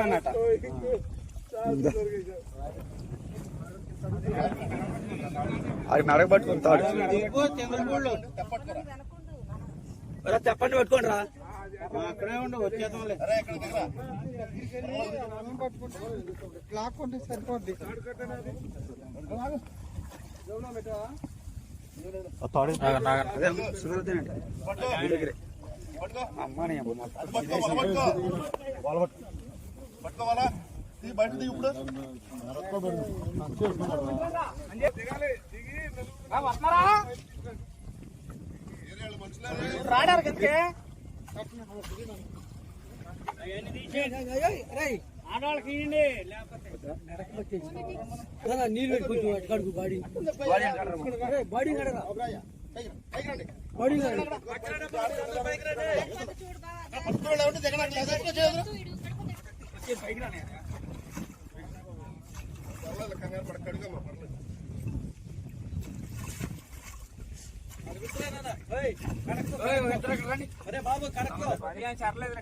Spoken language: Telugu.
అన్నట అది మెడకు పట్టుకుంటాడు చెప్పండి పట్టుకోండి రా. అక్కడే ఉండు వచ్చేద్దాంలే సరిపోద్ది సుధీర్ మీ దగ్గరే అమ్మని అమ్మ. పట్టుకోవాలా? తీ బయట దిగు ఇప్పుడు. రాడారు ఆడవాళ్ళకి ఇవ్వండి నీళ్ళు పెట్టుకుంటూ కడుగు బాడీ బాడీ బాడీ ఎవరు దిగడానికి లేదు చేయదు కంగారు పడక కడుగమ్మా పర్లేదు అరే బాబు కడక్కు చర్లేదు